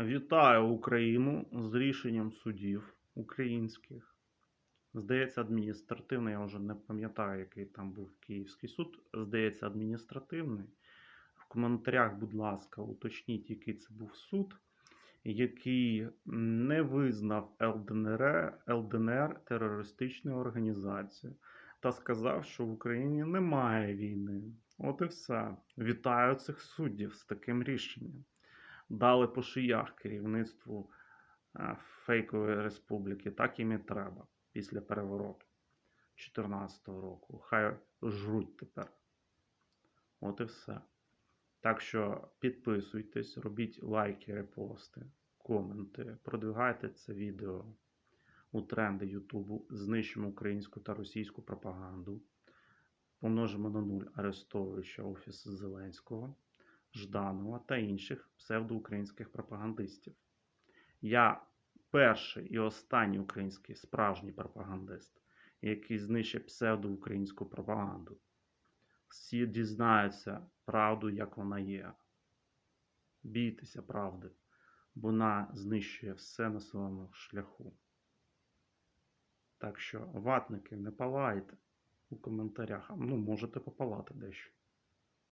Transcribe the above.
Вітаю Україну з рішенням судів українських. Здається, адміністративний, я вже не пам'ятаю, який там був Київський суд. Здається, адміністративний. В коментарях, будь ласка, уточніть, який це був суд, який не визнав ЛДНР, ЛДНР терористичною організацією та сказав, що в Україні немає війни. От і все. Вітаю цих суддів з таким рішенням дали по шиях керівництву е, фейкової республіки, так їм і треба після перевороту 2014 року. Хай жруть тепер. От і все. Так що підписуйтесь, робіть лайки, репости, коменти, продвигайте це відео у тренди Ютубу, знищимо українську та російську пропаганду, помножимо на нуль арестовуючи Офіс Зеленського. Жданова та інших псевдоукраїнських пропагандистів. Я перший і останній український справжній пропагандист, який знищить псевдоукраїнську пропаганду. Всі дізнаються правду, як вона є. Бійтеся правди, бо вона знищує все на своєму шляху. Так що, ватники, не палайте у коментарях. Ну, можете попалати дещо.